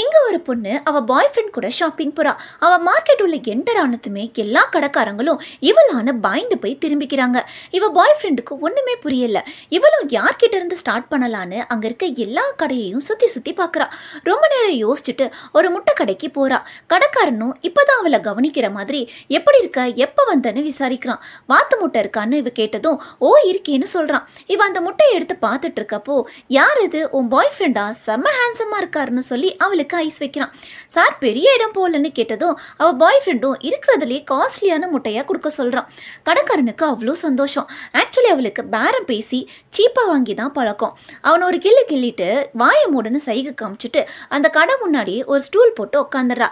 இங்கே ஒரு பொண்ணு அவள் பாய் ஃப்ரெண்ட் கூட ஷாப்பிங் போகிறா அவள் மார்க்கெட் உள்ள என்டர் ஆனதுமே எல்லா கடைக்காரங்களும் இவளான பயந்து போய் திரும்பிக்கிறாங்க. இவ பாய் ஃப்ரெண்டுக்கு ஒன்றுமே புரியல. இவளும் யார்கிட்ட இருந்து ஸ்டார்ட் பண்ணலான்னு அங்கே இருக்க எல்லா கடையையும் சுற்றி சுற்றி பார்க்குறா ரொம்ப நேரம் யோசிச்சுட்டு ஒரு முட்டை கடைக்கு போகிறா கடைக்காரனும் இப்போ தான் அவளை கவனிக்கிற மாதிரி எப்படி இருக்க எப்போ வந்தேன்னு விசாரிக்கிறான். வாத்து முட்டை இருக்கான்னு இவ கேட்டதும் ஓ இருக்கேன்னு சொல்கிறான் இவ அந்த முட்டையை எடுத்து பார்த்துட்டு இருக்கப்போ யார் இது? உன் பாய் ஃப்ரெண்டா செம்ம ஹேண்ட்ஸமாக இருக்காருன்னு சொல்லி அவளுக்கு ஐஸ் வைக்கிறான். சார் பெரிய இடம் போலன்னு கேட்டதும் அவள் பாய் ஃப்ரெண்டும் இருக்கிறதுலே காஸ்ட்லியான முட்டையாக கொடுக்க சொல்றான். கடைக்காரனுக்கு அவ்வளோ சந்தோஷம். ஆக்சுவலி அவளுக்கு பேரம் பேசி சீப்பாக வாங்கி தான் பழக்கம். அவன் ஒரு கிள்ளு கிள்ளிட்டு வாயை மூடன்னு சைகை காமிச்சிட்டு அந்த கடை முன்னாடி ஒரு ஸ்டூல் போட்டு உட்காந்துடுறா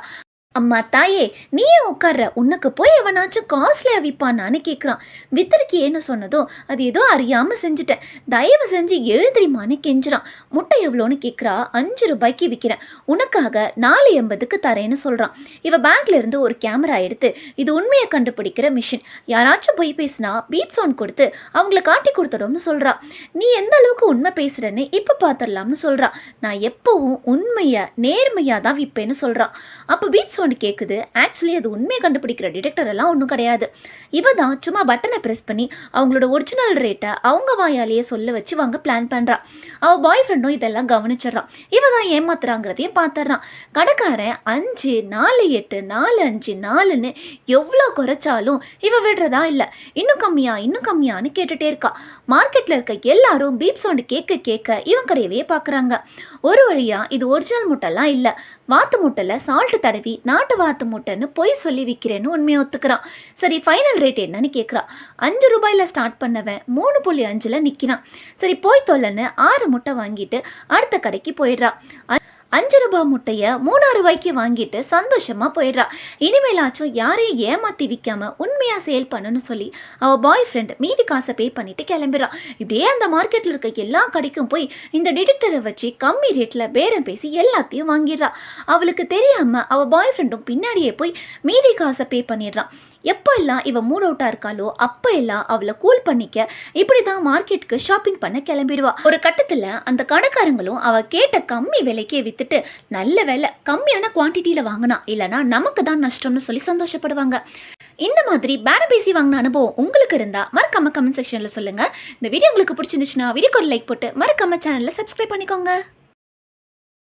அம்மா தாயே நீயே உட்கார்ற. உனக்கு போய் எவனாச்சும் காஸ்ட்லியாக விற்பானான்னு கேட்குறான் வித்திருக்கியேன்னு சொன்னதும் அது ஏதோ அறியாமல் செஞ்சுட்டேன். தயவு செஞ்சு எழுந்திரிமான்னு கெஞ்சுறான். முட்டை எவ்வளோன்னு கேட்குறா அஞ்சு ரூபாய்க்கு விற்கிறேன் உனக்காக நாலு எண்பதுக்கு தரேன்னு சொல்கிறான் இவ பேக்ல இருந்து ஒரு கேமரா எடுத்து இது உண்மையை கண்டுபிடிக்கிற மிஷின். யாராச்சும் போய் பேசினா பீப் சவுண்ட் கொடுத்து அவங்கள காட்டி கொடுத்துடும்னு சொல்கிறா நீ எந்த அளவுக்கு உண்மை பேசுகிறேன்னு இப்போ பார்த்துடலாம்னு சொல்கிறா நான் எப்போவும் உண்மையை நேர்மையாக தான் விற்பேன்னு சொல்கிறான் அப்போ பீப் சவுண்ட் கேட்குது ஆக்சுவலி அது உண்மையை கண்டுபிடிக்கிற டிடெக்டர் எல்லாம் ஒன்றும் கிடையாது. இவ தான் சும்மா பட்டனை ப்ரெஸ் பண்ணி அவங்களோட ஒரிஜினல் ரேட்டை அவங்க வாயாலேயே சொல்ல வச்சு வாங்க பிளான் பண்ணுறா அவள் பாய் ஃப்ரெண்டும் இதெல்லாம் கவனிச்சிடுறான். இவ தான் ஏமாத்துறாங்கிறதையும் பார்த்துட்றான் கடைக்காரன் அஞ்சு நாலு எட்டு நாலு அஞ்சு நாலுன்னு எவ்வளோ குறைச்சாலும் இவ விடுறதா இல்லை. இன்னும் கம்மியா இன்னும் கம்மியான்னு கேட்டுட்டே இருக்கா. மார்க்கெட்டில் இருக்க எல்லாரும் பீப் சவுண்டு கேட்க கேட்க இவன் கடையவே பார்க்குறாங்க ஒரு வழியா இது ஒரிஜினல் முட்டைலாம் இல்லை. வாத்து முட்டையில் சால்ட் தடவி நாட்டு வாத்து முட்டைன்னு பொய் சொல்லி விற்கிறேன்னு உண்மையை ஒத்துக்கிறான். சரி ஃபைனல் ரேட் என்னன்னு கேட்குறான் அஞ்சு ரூபாயில் ஸ்டார்ட் பண்ணவன் மூணு புள்ளி அஞ்சில் நிற்கிறான் சரி போய் தொல்லன்னு ஆறு முட்டை வாங்கிட்டு அடுத்த கடைக்கு போயிடுறா. அஞ்சு ரூபாய் முட்டையை மூணாறு ரூபாய்க்கு வாங்கிட்டு சந்தோஷமாக போயிடுறா. இனிமேலாச்சும் யாரையும் ஏமாற்றி விற்காம உண்மையாக சேல் பண்ணணும்னு சொல்லி அவள் பாய் ஃப்ரெண்ட் மீதி காசை பே பண்ணிட்டு கிளம்பிடுறா. இப்படியே அந்த மார்க்கெட்டில் இருக்க எல்லா கடைக்கும் போய் இந்த டிடெக்டரை வச்சு கம்மி ரேட்டில் பேரம் பேசி எல்லாத்தையும் வாங்கிடுறா. அவளுக்கு தெரியாமல் அவள் பாய் ஃப்ரெண்டும் பின்னாடியே போய் மீதி காசை பே பண்ணிடுறான் எப்போ எல்லாம் இவள் மூட் அவுட்டாக இருக்காளோ அப்போ எல்லாம் அவளை கூல் பண்ணிக்க இப்படி தான் மார்க்கெட்டுக்கு ஷாப்பிங் பண்ண கிளம்பிடுவா. ஒரு கட்டத்தில் அந்த கடைக்காரங்களும் அவள் கேட்ட கம்மி விலைக்கே விற்றுட்டு நல்ல விலை கம்மியான குவான்டிட்டியில் வாங்கினா இல்லைனா நமக்கு தான் நஷ்டம்னு சொல்லி சந்தோஷப்படுவாங்க. இந்த மாதிரி பேரம் பேசி வாங்கின அனுபவம் உங்களுக்கு இருந்தால் மறக்காம கமெண்ட் செக்ஷனில் சொல்லுங்கள் இந்த வீடியோ உங்களுக்கு பிடிச்சிருந்துச்சுன்னா வீடியோக்கு ஒரு லைக் போட்டு மறக்காம சேனலை சப்ஸ்கிரைப் பண்ணிக்கோங்க.